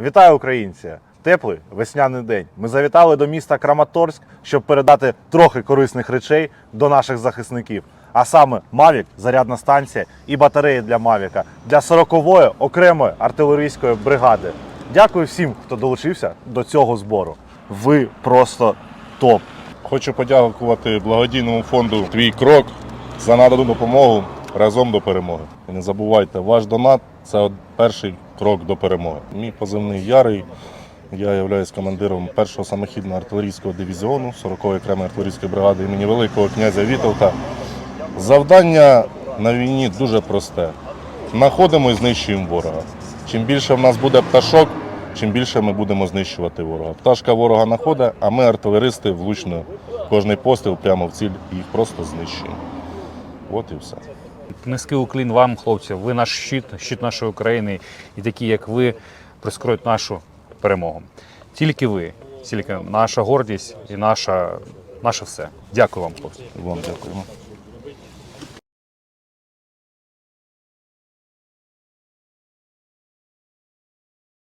Вітаю, українці! Теплий весняний день. Ми завітали до міста Краматорськ, щоб передати трохи корисних речей до наших захисників. А саме Мавік, зарядна станція і батареї для Мавіка для 40-ї окремої артилерійської бригади. Дякую всім, хто долучився до цього збору. Ви просто топ. Хочу подякувати благодійному фонду Твій крок за надану допомогу разом до перемоги. І не забувайте, ваш донат це перший крок до перемоги. Мій позивний Ярий. Я являюсь командиром першого самохідного артилерійського дивізіону 40-ї окремої артилерійської бригади імені Великого князя Вітовта. Завдання на війні дуже просте. Находимо і знищуємо ворога. Чим більше в нас буде пташок, чим більше ми будемо знищувати ворога. Пташка ворога знаходить, а ми, артилеристи, влучно кожний постріл прямо в ціль їх просто знищуємо. От і все. Низький уклін вам, хлопці. Ви наш щит, щит нашої України, і такі, як ви, прискорюють нашу перемогу. Тільки ви, тільки наша гордість і наша, наше все. Дякую вам, хлопці. Вам дякуємо.